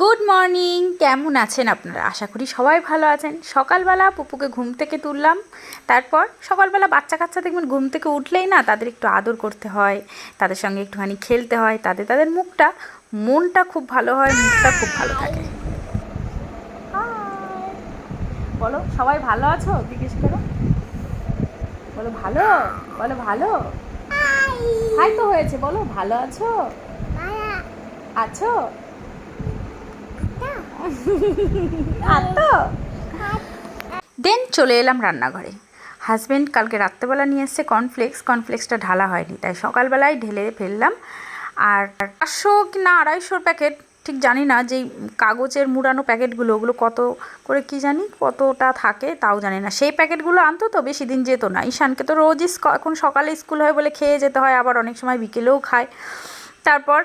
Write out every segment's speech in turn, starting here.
Good morning কেমন আছেন আপনারা? আশা করি সবাই ভালো আছেন। সকালবেলা পুপুকে ঘুম থেকে তুললাম। তারপর সকালবেলা বাচ্চা কাচ্চা দেখবেন ঘুম থেকে উঠলেই না তাদের একটু আদর করতে হয় তাদের সঙ্গে একটুখানি খেলতে হয় তাদের তাদের মুখটা মনটা খুব ভালো হয় মুখটা খুব ভালো থাকে। বলো সবাই ভালো আছো? জিজ্ঞেস করো। বলো ভালো? বলো ভালো? হাই তো হয়েছে বলো ভালো আছো? আছো? দেন চলে এলাম রান্নাঘরে। হাজব্যান্ড কালকে রাত্রেবেলা নিয়ে এসছে কর্নফ্লেক্স কর্নফ্লেক্সটা ঢালা হয়নি, তাই সকালবেলায় ঢেলে ফেললাম। আর পাঁচশো কি না আড়াইশোর প্যাকেট ঠিক জানি না যেই কাগজের মুড়ানো প্যাকেটগুলো ওগুলো কত করে কি জানি, কতটা থাকে তাও জানি না। সেই প্যাকেটগুলো আনতো তো, বেশি দিন যেত না। ঈশানকে তো রোজই এখন সকালে স্কুল হয় বলে খেয়ে যেতে হয়, আবার অনেক সময় বিকেলেও খায়। তারপর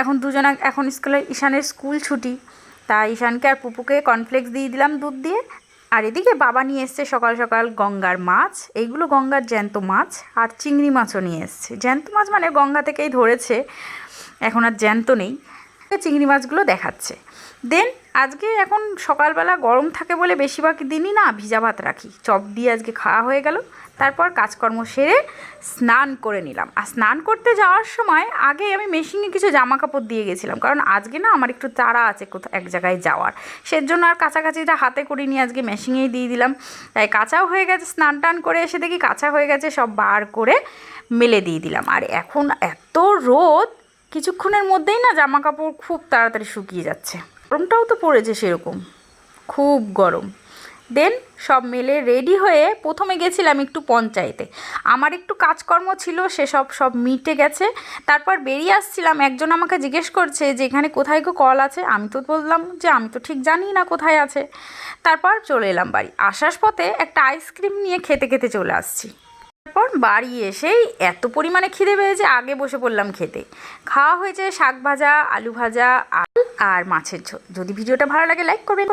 এখন দুজনা, এখন স্কুলে ঈশানের স্কুল ছুটি। তাই ঈশানকে আর পুপুকে কর্নফ্লেক্স দিয়ে দিলাম দুধ দিয়ে। আর এদিকে বাবা নিয়ে এসছে সকাল সকাল গঙ্গার মাছ। এইগুলো গঙ্গার জ্যান্ত মাছ আর চিংড়ি মাছও নিয়ে এসছে। জ্যান্ত মাছ মানে গঙ্গা থেকেই ধরেছে। এখন আর জ্যান্ত নেই। চিংড়ি মাছগুলো দেখাচ্ছে। দেন আজকে এখন সকালবেলা গরম থাকে বলে বেশিরভাগ দিনই না ভিজা ভাত রাখি। চপ দিয়ে আজকে খাওয়া হয়ে গেল। তারপর কাজকর্ম সেরে স্নান করে নিলাম। আর স্নান করতে যাওয়ার সময় আগে আমি মেশিনে কিছু জামা কাপড় দিয়ে গেছিলাম। কারণ আজকে না আমার একটু তাড়া আছে কোথাও এক জায়গায় যাওয়ার। সেজন্য আর কাছাকাছিটা হাতে করিনি, আজকে মেশিনেই দিয়ে দিলাম। তাই কাঁচাও হয়ে গেছে, স্নান টান করে এসে দেখি কাঁচা হয়ে গেছে, সব বার করে মেলে দিয়ে দিলাম। আর এখন এত রোদ কিছুক্ষণের মধ্যেই না জামা কাপড় খুব তাড়াতাড়ি শুকিয়ে যাচ্ছে। গরমটাও তো পড়েছে সেরকম। খুব গরম। দেন সব মেলে রেডি হয়ে প্রথমে গেছিলাম একটু পঞ্চায়েতে। আমার একটু কাজকর্ম ছিল, সেসব সব মিটে গেছে। তারপর বেরিয়ে আসছিলাম, একজন আমাকে জিজ্ঞেস করছে যে, এখানে কোথায় গো কল আছে? আমি তো বললাম যে, আমি তো ঠিক জানি না কোথায় আছে। তারপর চলে এলাম বাড়ি। আসার পথে একটা আইসক্রিম নিয়ে খেতে খেতে চলে আসছি। তারপর বাড়ি এসেই এত পরিমাণে খিদে পেয়েছে, আগে বসে পড়লাম খেতে। খাওয়া হয়েছে শাক ভাজা, আলু ভাজা আর মাছের ঝোল। যদি ভিডিওটা ভালো লাগে লাইক করবেন